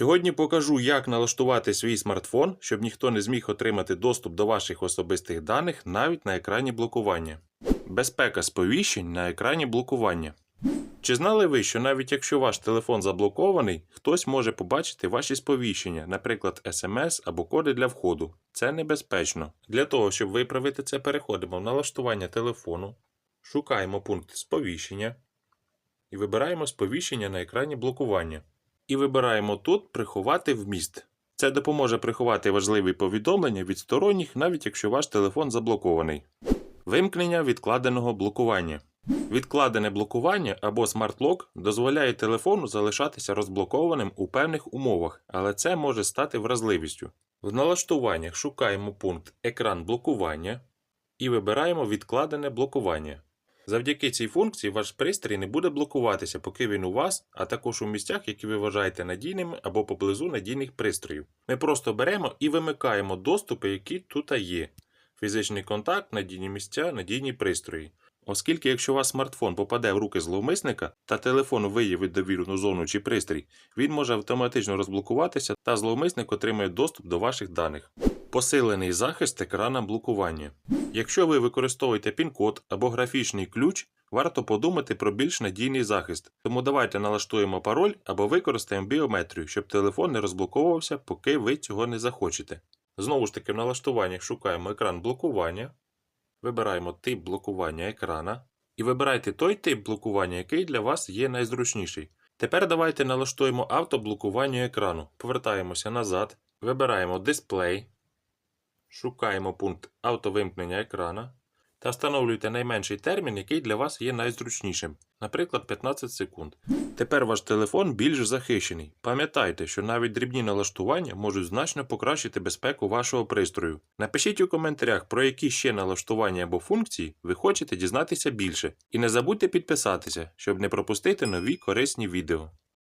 Сьогодні покажу, як налаштувати свій смартфон, щоб ніхто не зміг отримати доступ до ваших особистих даних навіть на екрані блокування. Безпека сповіщень на екрані блокування. Чи знали ви, що навіть якщо ваш телефон заблокований, хтось може побачити ваші сповіщення, наприклад, смс або коди для входу. Це небезпечно. Для того, щоб виправити це, переходимо в налаштування телефону, шукаємо пункт сповіщення і вибираємо сповіщення на екрані блокування. І вибираємо тут Приховати вміст. Це допоможе приховати важливі повідомлення від сторонніх, навіть якщо ваш телефон заблокований. Вимкнення відкладеного блокування. Відкладене блокування або смарт-лок дозволяє телефону залишатися розблокованим у певних умовах, але це може стати вразливістю. В налаштуваннях шукаємо пункт Екран блокування і вибираємо відкладене блокування. Завдяки цій функції ваш пристрій не буде блокуватися, поки він у вас, а також у місцях, які ви вважаєте надійними або поблизу надійних пристроїв. Ми просто беремо і вимикаємо доступи, які тут є. Фізичний контакт, надійні місця, надійні пристрої. Оскільки, якщо ваш смартфон попаде в руки зловмисника та телефон виявить довірну зону чи пристрій, він може автоматично розблокуватися та зловмисник отримає доступ до ваших даних. Посилений захист екрана блокування. Якщо ви використовуєте пін-код або графічний ключ, варто подумати про більш надійний захист. Тому давайте налаштуємо пароль або використаємо біометрію, щоб телефон не розблоковувався, поки ви цього не захочете. Знову ж таки, в налаштуваннях шукаємо екран блокування, вибираємо тип блокування екрана і вибирайте той тип блокування, який для вас є найзручніший. Тепер давайте налаштуємо автоблокування екрану. Повертаємося назад, вибираємо дисплей, шукаємо пункт автовимкнення екрана та встановлюйте найменший термін, який для вас є найзручнішим, наприклад, 15 секунд. Тепер ваш телефон більш захищений. Пам'ятайте, що навіть дрібні налаштування можуть значно покращити безпеку вашого пристрою. Напишіть у коментарях, про які ще налаштування або функції ви хочете дізнатися більше. І не забудьте підписатися, щоб не пропустити нові корисні відео.